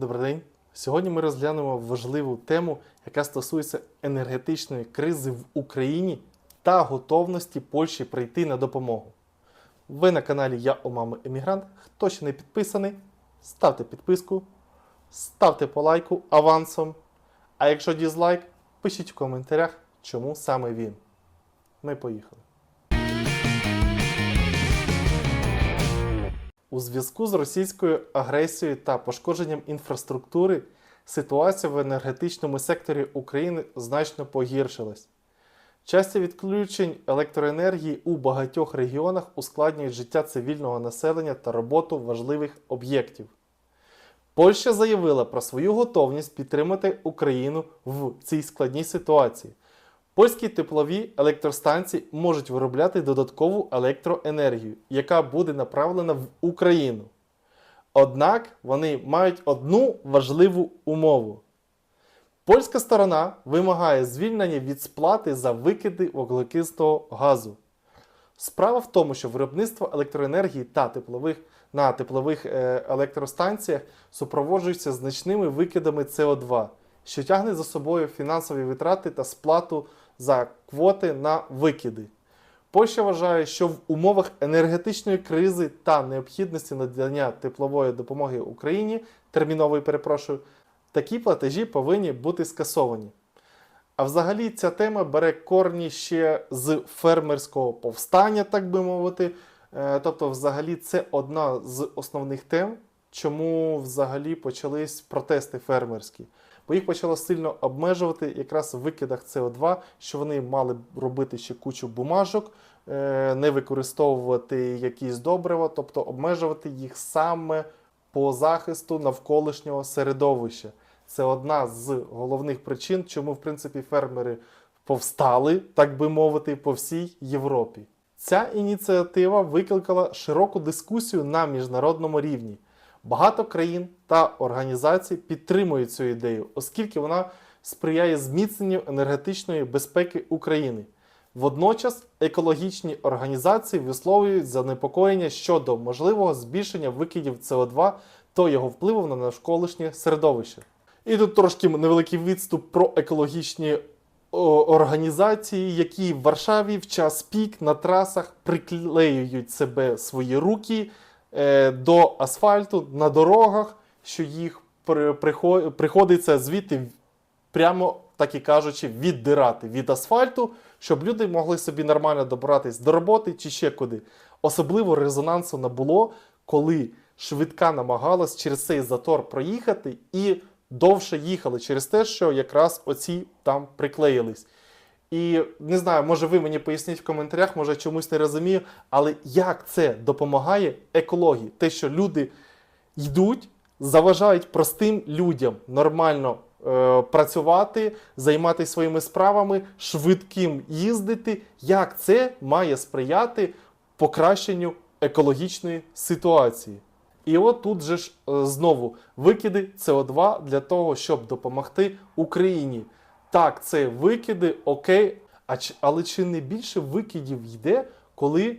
Добрий день. Сьогодні ми розглянемо важливу тему, яка стосується енергетичної кризи в Україні та готовності Польщі прийти на допомогу. Ви на каналі Я у мами Емігрант. Хто ще не підписаний, ставте підписку, ставте по лайку авансом. А якщо дізлайк, пишіть в коментарях, чому саме він. Ми поїхали. У зв'язку з російською агресією та пошкодженням інфраструктури ситуація в енергетичному секторі України значно погіршилась. Часті відключень електроенергії у багатьох регіонах ускладнюють життя цивільного населення та роботу важливих об'єктів. Польща заявила про свою готовність підтримати Україну в цій складній ситуації. Польські теплові електростанції можуть виробляти додаткову електроенергію, яка буде направлена в Україну. Однак вони мають одну важливу умову. Польська сторона вимагає звільнення від сплати за викиди вуглекислого газу. Справа в тому, що виробництво електроенергії та теплових, на теплових е, електростанціях супроводжується значними викидами СО2, що тягне за собою фінансові витрати та сплату за квоти на викиди. Польща вважає, що в умовах енергетичної кризи та необхідності надання теплової допомоги Україні, термінової перепрошую, такі платежі повинні бути скасовані. А взагалі ця тема бере корні ще з фермерського повстання, так би мовити. Е, Тобто, взагалі, це одна з основних тем, чому взагалі почались протести фермерські. Бо їх почало сильно обмежувати якраз в викидах СО2, що вони мали робити ще кучу бумажок, е, не використовувати якісь добрива, тобто обмежувати їх саме по захисту навколишнього середовища. Це одна з головних причин, чому в принципі фермери повстали, так би мовити, по всій Європі. Ця ініціатива викликала широку дискусію на міжнародному рівні. Багато країн та організацій підтримують цю ідею, оскільки вона сприяє зміцненню енергетичної безпеки України. Водночас екологічні організації висловлюють занепокоєння щодо можливого збільшення викидів СО2 та його впливу на навколишнє середовище. І тут трошки невеликий відступ про екологічні організації, які в Варшаві в час пік на трасах приклеюють себе свої руки до асфальту на дорогах, що їх при, приходиться звідти прямо так і кажучи, віддирати від асфальту, щоб люди могли собі нормально добратись до роботи чи ще куди. Особливо резонансу набуло, коли швидка намагалась через цей затор проїхати і довше їхали через те, що якраз оці там приклеїлись. І не знаю, може ви мені поясніть в коментарях, може чомусь не розумію, але як це допомагає екології? Те, що люди йдуть, заважають простим людям нормально е, працювати, займатися своїми справами, швидким їздити, як це має сприяти покращенню екологічної ситуації? І от тут же ж е, знову викиди СО2 для того, щоб допомогти Україні. Так, це викиди, окей. А але чи не більше викидів йде, коли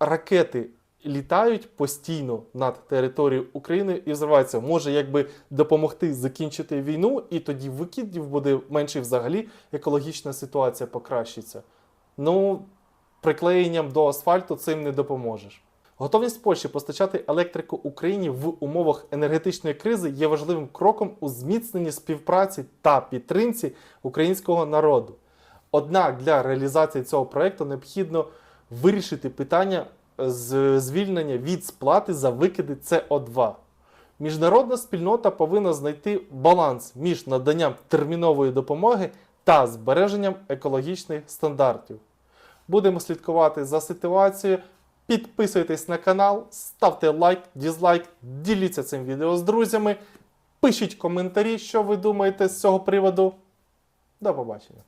ракети літають постійно над територією України і взриваються? Може, якби допомогти закінчити війну, і тоді викидів буде менше взагалі екологічна ситуація покращиться. Ну, приклеєнням до асфальту цим не допоможеш. Готовність Польщі постачати електрику Україні в умовах енергетичної кризи є важливим кроком у зміцненні співпраці та підтримці українського народу. Однак для реалізації цього проекту необхідно вирішити питання з звільнення від сплати за викиди СО2. Міжнародна спільнота повинна знайти баланс між наданням термінової допомоги та збереженням екологічних стандартів. Будемо слідкувати за ситуацією. Підписуйтесь на канал, ставте лайк, дізлайк, діліться цим відео з друзями. Пишіть коментарі, що ви думаєте з цього приводу. До побачення.